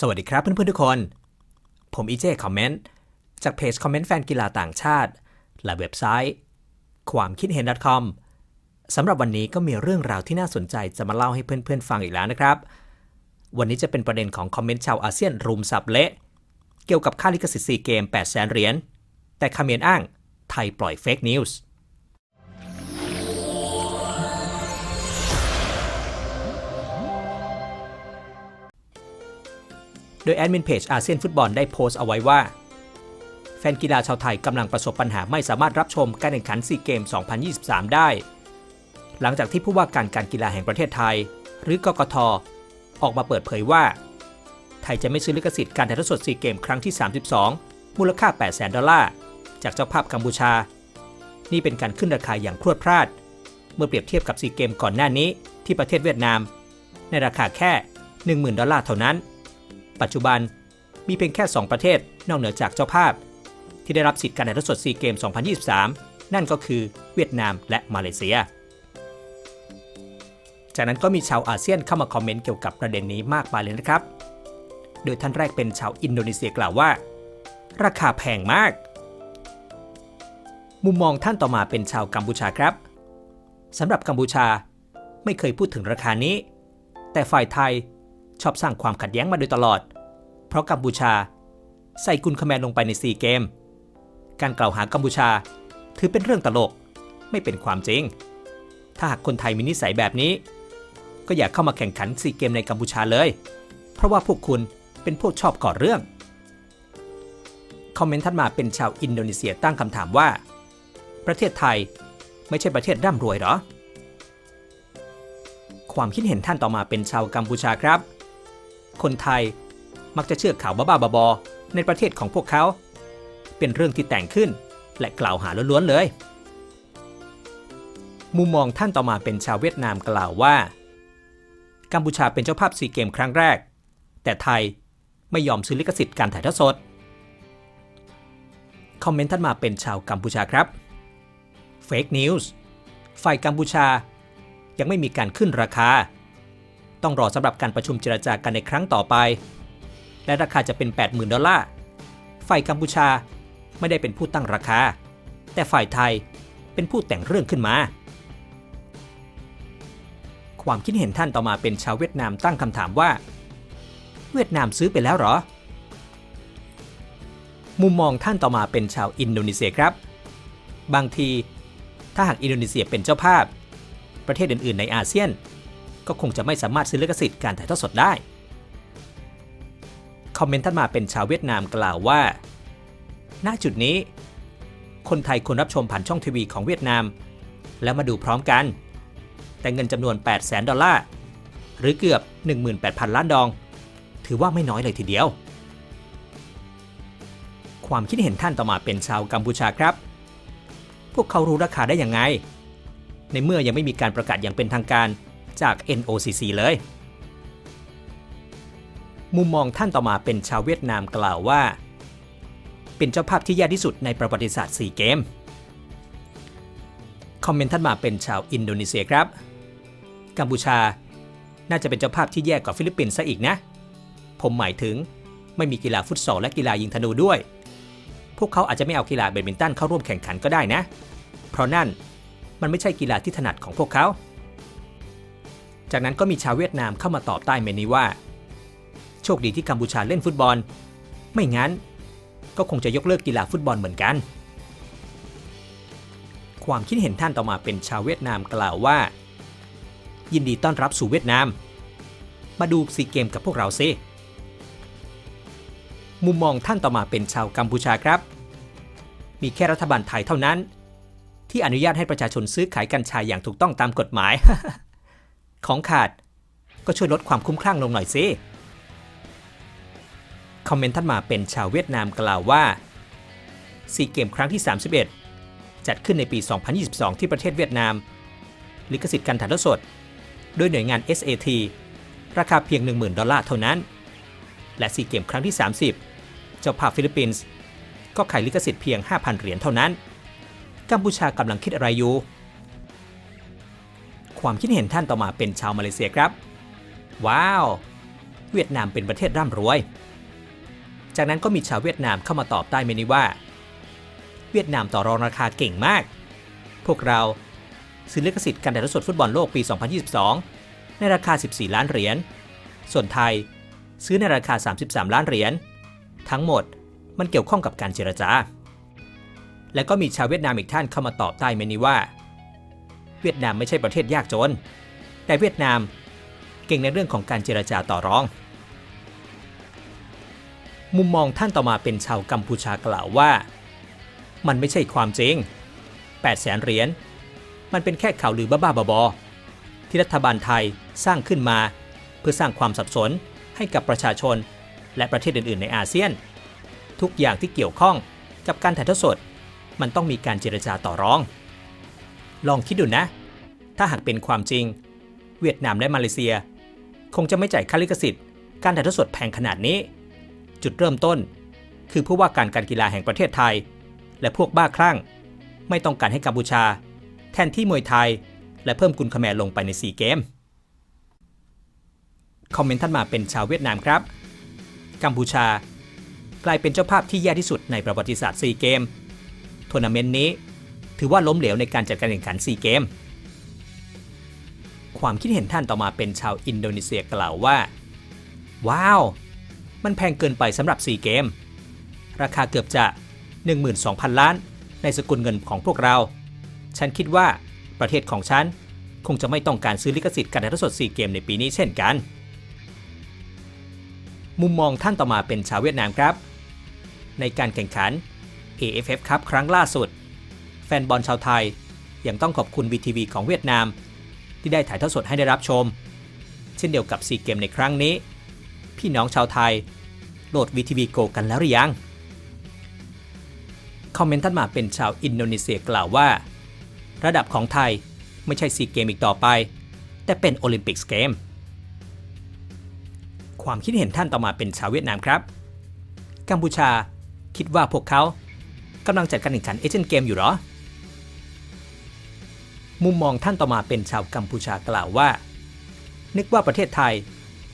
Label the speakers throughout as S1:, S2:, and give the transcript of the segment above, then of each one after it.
S1: สวัสดีครับเพื่อนๆทุกคน ผมอีเจคอมเมนต์จากเพจคอมเมนต์แฟนกีฬาต่างชาติ และเว็บไซต์ ความคิดเห็น .com สำหรับวันนี้ก็มีเรื่องราวที่น่าสนใจจะมาเล่าให้เพื่อนๆฟังอีกแล้วนะครับ วันนี้จะเป็นประเด็นของคอมเมนต์ชาวอาเซียนรุมสับเละ เกี่ยวกับค่าลิขสิทธิ์ซีเกม8 0 0 0 0 0เหรียญแต่คำเมียนอ้างไทยปล่อยเฟกนิวส์ โดยแอดมินเพจอาเซียนฟุตบอลได้โพสต์เอาไว้ว่า แฟนกีฬาชาวไทยกำลังประสบปัญหาไม่สามารถรับชมการแข่งขันซีเกม 2023 ได้ หลังจากที่ผู้ว่าการการกีฬาแห่งประเทศไทย หรือกกทออกมาเปิดเผยว่า ไทยจะไม่ซื้อลิขสิทธิ์การถ่ายทอดสดซีเกมครั้งที่ 32 มูลค่า 800,000ดอลลาร์จากเจ้าภาพกัมพูชา นี่เป็นการขึ้นราคาอย่างพรวดพราด เมื่อเปรียบเทียบกับซีเกมก่อนหน้านี้ที่ประเทศเวียดนาม ในราคาแค่ 10,000 ดอลลาร์เท่านั้น ปัจจุบันมีเพียงแค่ 2 ประเทศนอกเหนือจากเจ้าภาพ ที่ได้รับสิทธิ์การถ่ายทอดสดซีเกม 2023 นั่นก็คือเวียดนามและมาเลเซีย จากนั้นก็มีชาวอาเซียนเข้ามาคอมเมนต์เกี่ยวกับประเด็นนี้มากมายเลยนะครับ โดยท่านแรกเป็นชาวอินโดนีเซียกล่าวว่า ราคาแพงมาก มุมมองท่านต่อมาเป็นชาวกัมพูชาครับสำหรับกัมพูชาไม่เคยพูดถึงราคานี้ แต่ฝ่ายไทย ชอบสร้างความขัดแย้งมาโดยตลอด เพราะกัมพูชา ใส่กุลคแมนลงไปในซีเกม การกล่าวหากัมพูชา ถือเป็นเรื่องตลก ไม่เป็นความจริง ถ้าหากคนไทยมีนิสัยแบบนี้ ก็อย่าเข้ามาแข่งขันซีเกมในกัมพูชาเลย เพราะว่าพวกคุณเป็นพวกชอบก่อเรื่อง คอมเมนต์ทัดมาเป็นชาวอินโดนีเซียตั้งคำถามว่า ประเทศไทยไม่ใช่ประเทศร่ำรวยหรอ ความคิดเห็นท่านต่อมาเป็นชาวกัมพูชาครับ คนไทย มักจะเชื่อข่าวบ้าๆบอๆในประเทศของพวกเขา เป็นเรื่องที่แต่งขึ้น และกล่าวหาล้วนๆเลย มุมมองท่านต่อมาเป็นชาวเวียดนามกล่าวว่า กัมพูชาเป็นเจ้าภาพซีเกมครั้งแรก แต่ไทยไม่ยอมซื้อลิขสิทธิ์การถ่ายทอดสด คอมเมนต์ท่านมาเป็นชาวกัมพูชาครับ Fake News ฝ่ายกัมพูชายังไม่มีการขึ้นราคา ต้องรอสำหรับการประชุมเจรจากันในครั้งต่อไป และราคาจะเป็น 80,000 ดอลลาร์ ฝ่ายกัมพูชาไม่ได้เป็นผู้ตั้งราคา แต่ฝ่ายไทยเป็นผู้แต่งเรื่องขึ้นมา ความคิดเห็นท่านต่อมาเป็นชาวเวียดนามตั้งคำถามว่า เวียดนามซื้อไปแล้วหรอ มุมมองท่านต่อมาเป็นชาวอินโดนีเซียครับ บางที ถ้าหากอินโดนีเซียเป็นเจ้าภาพ ประเทศอื่น ๆ ในอาเซียน ก็คงจะไม่สามารถซื้อลิขสิทธิ์การถ่ายทอดสดได้ คอมเมนต์ท่านมาเป็นชาวเวียดนามกล่าวว่า ณ จุดนี้ คนไทยควรรับชมผ่านช่องทีวีของเวียดนาม แล้วมาดูพร้อมกัน แต่เงินจำนวน 8 0 0 0 0 0ดอลลาร์ หรือเกือบ 18,000 ล้านดอง ถือว่าไม่น้อยเลยทีเดียว ความคิดเห็นท่านต่อมาเป็นชาวกัมพูชาครับ พวกเขารู้ราคาได้อยังไง ในเมื่อยังไม่มีการประกาศอย่างเป็นทางการ จาก NOCC เลย มุมมองท่านต่อมาเป็นชาวเวียดนามกล่าวว่า เป็นเจ้าภาพที่แย่ที่สุดในประวัติศาสตร์4เกม คอมเมนต์ท่านมาเป็นชาวอินโดนีเซียครับ กัมพูชา น่าจะเป็นเจ้าภาพที่แย่กว่าฟิลิปปินส์ซะอีกนะ ผมหมายถึงไม่มีกีฬาฟุตซอลและกีฬายิงธนูด้วย พวกเขาอาจจะไม่เอากีฬาแบดมินตันเข้าร่วมแข่งขันก็ได้นะ เพราะนั่นมันไม่ใช่กีฬาที่ถนัดของพวกเขา จากนั้นก็มีชาวเวียดนามเข้ามาตอบใต้เมนนี้ว่า โชคดีที่กัมพูชาเล่นฟุตบอล ไม่งั้น ก็คงจะยกเลิกกีฬาฟุตบอลเหมือนกัน ความคิดเห็นท่านต่อมาเป็นชาวเวียดนามกล่าวว่า ยินดีต้อนรับสู่เวียดนาม มาดูซีเกมกับพวกเราซิมุมมองท่านต่อมาเป็นชาวกัมพูชาครับ มีแค่รัฐบาลไทยเท่านั้น ที่อนุญาตให้ประชาชนซื้อขายกัญชาอย่างถูกต้องตามกฎหมาย ของขาด ก็ช่วยลดความคุ้มคลั่งลงหน่อยซิคอมเมนต์ท่านมาเป็นชาวเวียดนามกล่าวว่าซีเกมครั้งที่ 31 จัดขึ้นในปี 2022 ที่ประเทศเวียดนาม ลิขสิทธิ์การถ่ายทอดสดโดยหน่วยงาน SAT ราคาเพียง 10,000 ดอลลาร์เท่านั้น และซีเกมครั้งที่ 30 เจ้าภาพฟิลิปปินส์ก็ขายลิขสิทธิ์เพียง 5,000 เหรียญเท่านั้น กัมพูชากำลังคิดอะไรอยู่ ความคิดเห็นท่านต่อมาเป็นชาวมาเลเซียครับ ว้าว เวียดนามเป็นประเทศร่ำรวย จากนั้นก็มีชาวเวียดนามเข้ามาตอบใต้เมนูว่า เวียดนามต่อรองราคาเก่งมาก พวกเราซื้อลิขสิทธิ์การถ่ายทอดสดฟุตบอลโลกปี 2022 ในราคา 14 ล้านเหรียญ ส่วนไทยซื้อในราคา 33 ล้านเหรียญ ทั้งหมดมันเกี่ยวข้องกับการเจรจา และก็มีชาวเวียดนามอีกท่านเข้ามาตอบใต้เมนูว่า เวียดนามไม่ใช่ประเทศยากจน แต่เวียดนามเก่งในเรื่องของการเจรจาต่อรอง มุมมองท่านต่อมาเป็นชาวกัมพูชากล่าวว่า มันไม่ใช่ความจริง 8 แสนเหรียญ มันเป็นแค่ข่าวลือบ้าๆบอๆที่รัฐบาลไทยสร้างขึ้นมา เพื่อสร้างความสับสนให้กับประชาชน และประเทศอื่นๆ ในอาเซียน ทุกอย่างที่เกี่ยวข้องกับการถ่ายทอดสด มันต้องมีการเจรจาต่อรอง ลองคิดดูนะ ถ้าหากเป็นความจริง เวียดนามและมาเลเซีย คงจะไม่จ่ายค่าลิขสิทธิ์ การถ่ายทอดสดแพงขนาดนี้ จุดเริ่มต้น คือผู้ว่าการการกีฬาแห่งประเทศไทย และพวกบ้าคลั่ง ไม่ต้องการให้กัมพูชา แทนที่มวยไทย และเพิ่มกุนคแมลงไปในซีเกม คอมเมนต์ท่านมาเป็นชาวเวียดนามครับ กัมพูชากลายเป็นเจ้าภาพที่แย่ที่สุดในประวัติศาสตร์ซีเกมทัวร์นาเมนต์นี้ ถือว่าล้มเหลวในการจัดการแข่งขันซีเกม ความคิดเห็นท่านต่อมาเป็นชาวอินโดนีเซียกล่าวว่า ว้าว มันแพงเกินไปสำหรับซีเกม ราคาเกือบจะ 12,000 ล้าน ในสกุลเงินของพวกเรา ฉันคิดว่าประเทศของฉันคงจะไม่ต้องการซื้อลิขสิทธิ์การถ่ายทอดสดซีเกมในปีนี้เช่นกัน มุมมองท่านต่อมาเป็นชาวเวียดนามครับ ในการแข่งขัน AFF ครับครั้งล่าสุด แฟนบอลชาวไทย ยังต้องขอบคุณ VTV ของเวียดนาม ที่ได้ถ่ายทอดสดให้ได้รับชม เช่นเดียวกับซีเกมในครั้งนี้ พี่น้องชาวไทย โหลด VTV Go กันแล้วหรือยัง คอมเมนต์ท่านมาเป็นชาวอินโดนีเซียกล่าวว่า ระดับของไทยไม่ใช่ซีเกมอีกต่อไป แต่เป็นโอลิมปิกเกมความคิดเห็นท่านต่อมาเป็นชาวเวียดนามครับ กัมพูชาคิดว่าพวกเขากำลังจัดการแข่งขันเอเชียนเกมอยู่หรอ มุมมองท่านต่อมาเป็นชาวกัมพูชากล่าวว่า นึกว่าประเทศไทย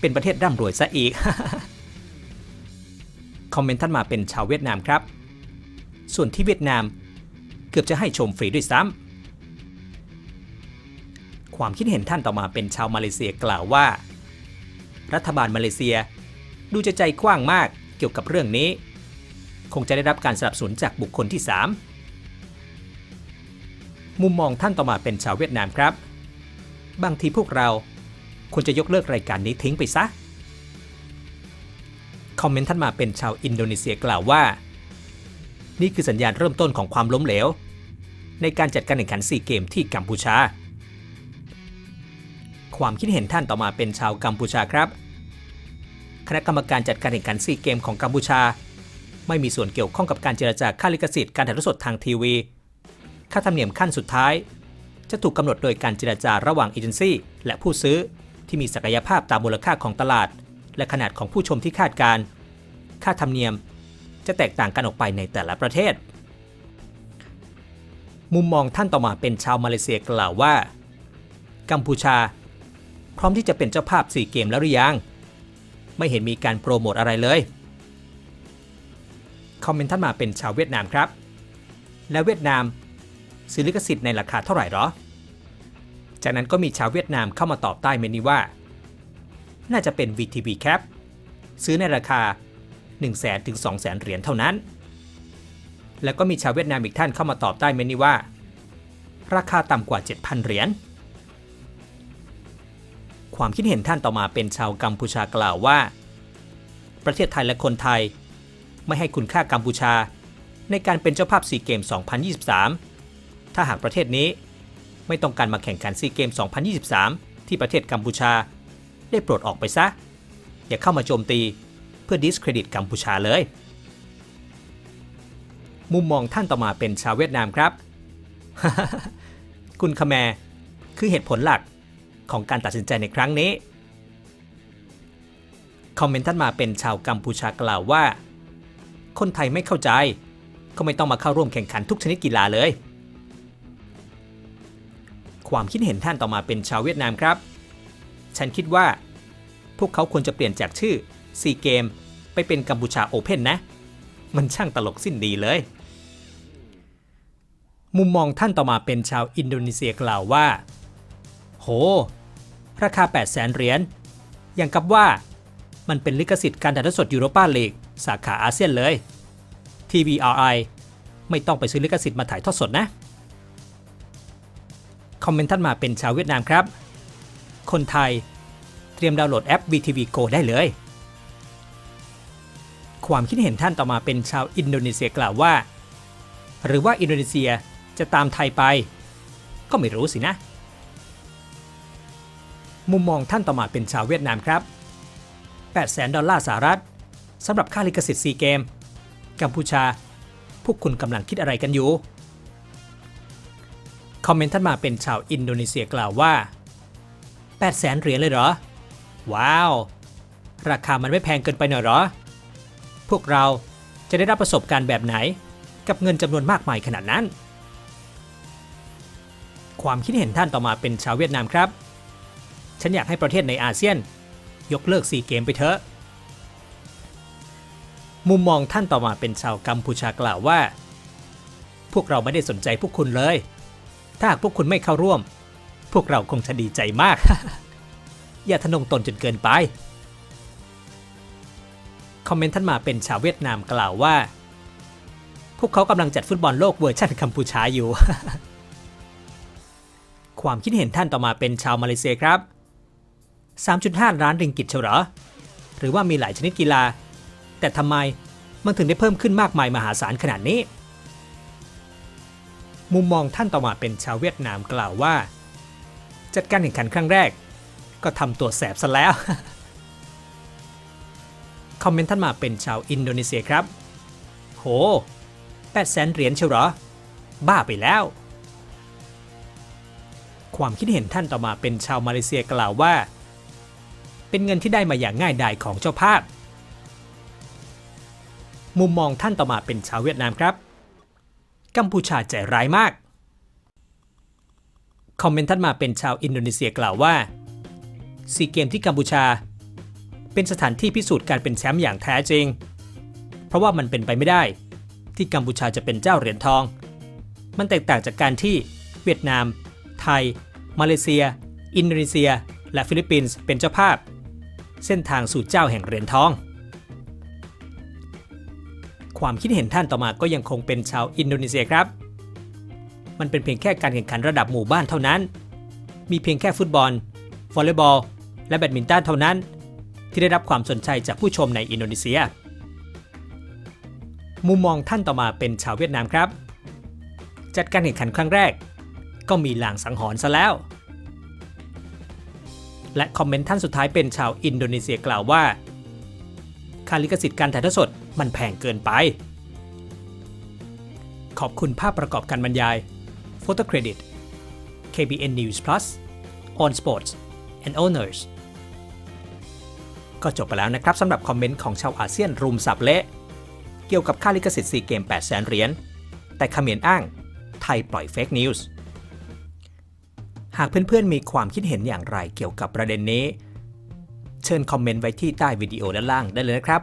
S1: เป็นประเทศร่ำรวยซะอีก คอมเมนต์ท่านมาเป็นชาวเวียดนามครับ ส่วนที่เวียดนามเกือบจะให้ชมฟรีด้วยซ้ำ ความคิดเห็นท่านต่อมาเป็นชาวมาเลเซียกล่าวว่า รัฐบาลมาเลเซียดูจะใจกว้างมากเกี่ยวกับเรื่องนี้ คงจะได้รับการสนับสนุนจากบุคคลที่ 3 มุมมองท่านต่อมาเป็นชาวเวียดนามครับ บางทีพวกเราควรจะยกเลิกรายการนี้ทิ้งไปซะ คอมเมนต์ท่านมาเป็นชาวอินโดนีเซียกล่าวว่า นี่คือสัญญาณเริ่มต้นของความล้มเหลว ในการจัดการแข่งขันซีเกมที่กัมพูชา ความคิดเห็นท่านต่อมาเป็นชาวกัมพูชาครับ คณะกรรมการจัดการแข่งขันซีเกมของกัมพูชา ไม่มีส่วนเกี่ยวข้องกับการเจรจาค่าลิขสิทธิ์การถ่ายทอดสดทางทีวี ค่าธรรมเนียมขั้นสุดท้าย จะถูกกำหนดโดยการเจรจาระหว่างเอเจนซี่และผู้ซื้อที่มีศักยภาพตามมูลค่าของตลาด และขนาดของผู้ชมที่คาดการ ค่าธรรมเนียมจะแตกต่างกันออกไปในแต่ละประเทศ มุมมองท่านต่อมาเป็นชาวมาเลเซียกล่าวว่า กัมพูชา พร้อมที่จะเป็นเจ้าภาพสี่เกมแล้วหรือยัง ไม่เห็นมีการโปรโมทอะไรเลย คอมเมนต์ท่านมาเป็นชาวเวียดนามครับ และเวียดนาม ซื้อลิขสิทธิ์ในราคาเท่าไหร่หรอ จากนั้นก็มีชาวเวียดนามเข้ามาตอบใต้เมนูว่า น่าจะเป็น VTV Cap ซื้อในราคา 1 0 0 0 0 0ถึง2 0 0 0 0 0เหรียญเท่านั้น แล้วก็มีชาวเวียดนามอีกท่านเข้ามาตอบใต้เมนูว่า ราคาต่ำกว่า 7,000 เหรียญความคิดเห็นท่านต่อมาเป็นชาวกัมพูชากล่าวว่า ประเทศไทยและคนไทย ไม่ให้คุณค่ากัมพูชา ในการเป็นเจ้าภาพซีเกม 2023 ถ้าหากประเทศนี้ ไม่ต้องการมาแข่งขันซีเกม 2023 ที่ประเทศกัมพูชา ได้โปรดออกไปซะ อย่าเข้ามาโจมตีเพื่อดิสเครดิตกัมพูชาเลย มุมมองท่านต่อมาเป็นชาวเวียดนามครับ คุณคแมร์คือเหตุผลหลักของการตัดสินใจในครั้งนี้ คอมเมนต์ท่านมาเป็นชาวกัมพูชากล่าวว่า คนไทยไม่เข้าใจ ก็ไม่ต้องมาเข้าร่วมแข่งขันทุกชนิดกีฬาเลย ความคิดเห็นท่านต่อมาเป็นชาวเวียดนามครับ ฉันคิดว่า พวกเขาควรจะเปลี่ยนจากชื่อซีเกมไปเป็นกัมพูชาโอเพ่นนะ มันช่างตลกสิ้นดีเลย มุมมองท่านต่อมาเป็นชาวอินโดนีเซียกล่าวว่า โห ราคา 8 0 0แสนเหรียญ อย่างกับว่ามันเป็นลิขสิทธิ์การถ่ายทอดสดยูโรปาลีกสาขาอาเซียนเลย TVRI ไม่ต้องไปซื้อลิขสิทธิ์มาถ่ายทอดสดนะ คอมเมนต์ท่านมาเป็นชาวเวียดนามครับ คนไทยเตรียมดาวน์โหลดแอป VTV Go ได้เลย ความคิดเห็นท่านต่อมาเป็นชาวอินโดนีเซียกล่าวว่า หรือว่าอินโดนีเซียจะตามไทยไป ก็ไม่รู้สินะ มุมมองท่านต่อมาเป็นชาวเวียดนามครับ 8 0 0 0 0ดอลลาร์สหรัฐสำหรับค่าลิขสิทธิ์ซีเกม กัมพูชา พวกคุณกำลังคิดอะไรกันอยู่ คอมเมนต์ท่านมาเป็นชาวอินโดนีเซียกล่าวว่า8 0 0 0 0เหรียญเลยเหรอ ว้าว ราคามันไม่แพงเกินไปหน่อยหรอ พวกเราจะได้รับประสบการณ์แบบไหน กับเงินจำนวนมากมายขนาดนั้น ความคิดเห็นท่านต่อมาเป็นชาวเวียดนามครับ ฉันอยากให้ประเทศในอาเซียน ยกเลิกซีเกมไปเถอะ มุมมองท่านต่อมาเป็นชาวกัมพูชากล่าวว่า พวกเราไม่ได้สนใจพวกคุณเลย ถ้าหากพวกคุณไม่เข้าร่วม พวกเราคงจะดีใจมาก อย่าทะนงตนจนเกินไป คอมเมนต์ท่านมาเป็นชาวเวียดนามกล่าวว่า พวกเขากำลังจัดฟุตบอลโลกเวอร์ชันกัมพูชาอยู่ ความคิดเห็นท่านต่อมาเป็นชาวมาเลเซียครับ 3.5 ล้านริงกิตเฉลอหรือว่ามีหลายชนิดกีฬา แต่ทำไมมันถึงได้เพิ่มขึ้นมากมายมหาศาลขนาดนี้ มุมมองท่านต่อมาเป็นชาวเวียดนามกล่าวว่า จัดการแข่งขันครั้งแรก ก็ทำตัวแสบซะแล้ว คอมเมนต์ท่านมาเป็นชาวอินโดนีเซียครับ โหแปดแสนเหรียญเชียวหรอ บ้าไปแล้ว ความคิดเห็นท่านต่อมาเป็นชาวมาเลเซียกล่าวว่า เป็นเงินที่ได้มาอย่างง่ายดายของเจ้าภาพ มุมมองท่านต่อมาเป็นชาวเวียดนามครับ กัมพูชาใจร้ายมาก คอมเมนต์ท่านมาเป็นชาวอินโดนีเซียกล่าวว่าซีเกมที่กัมพูชา เป็นสถานที่พิสูจน์การเป็นแชมป์อย่างแท้จริง เพราะว่ามันเป็นไปไม่ได้ ที่กัมพูชาจะเป็นเจ้าเหรียญทอง มันแตกต่างจากการที่เวียดนาม ไทย มาเลเซีย อินโดนีเซีย และฟิลิปปินส์เป็นเจ้าภาพ เส้นทางสู่เจ้าแห่งเหรียญทอง ความคิดเห็นท่านต่อมาก็ยังคงเป็นชาวอินโดนีเซียครับ มันเป็นเพียงแค่การแข่งขันระดับหมู่บ้านเท่านั้น มีเพียงแค่ฟุตบอลวอลเลย์บอล และแบดมินตันเท่านั้น ที่ได้รับความสนใจจากผู้ชมในอินโดนีเซีย มุมมองท่านต่อมาเป็นชาวเวียดนามครับ จัดการแข่งขันครั้งแรก ก็มีลางสังหรณ์ซะแล้ว และคอมเมนต์ท่านสุดท้ายเป็นชาวอินโดนีเซียกล่าวว่าค่าลิขสิทธิ์การถ่ายทอดสด มันแพงเกินไป ขอบคุณภาพประกอบการบรรยาย Photo Credit KBN News Plus On Sports and Owners ก็จบไปแล้วนะครับสำหรับคอมเมนต์ของชาวอาเซียนรุมสับเละเกี่ยวกับค่าลิขสิทธิ์ซีเกม8 0 0 0 0 0เหรียญแต่ขมรอ้างไทยปล่อยเฟกนิวส์หากเพื่อนๆมีความคิดเห็นอย่างไรเกี่ยวกับประเด็นนี้ เชิญคอมเมนต์ไว้ที่ใต้วิดีโอด้านล่างได้เลยนะครับ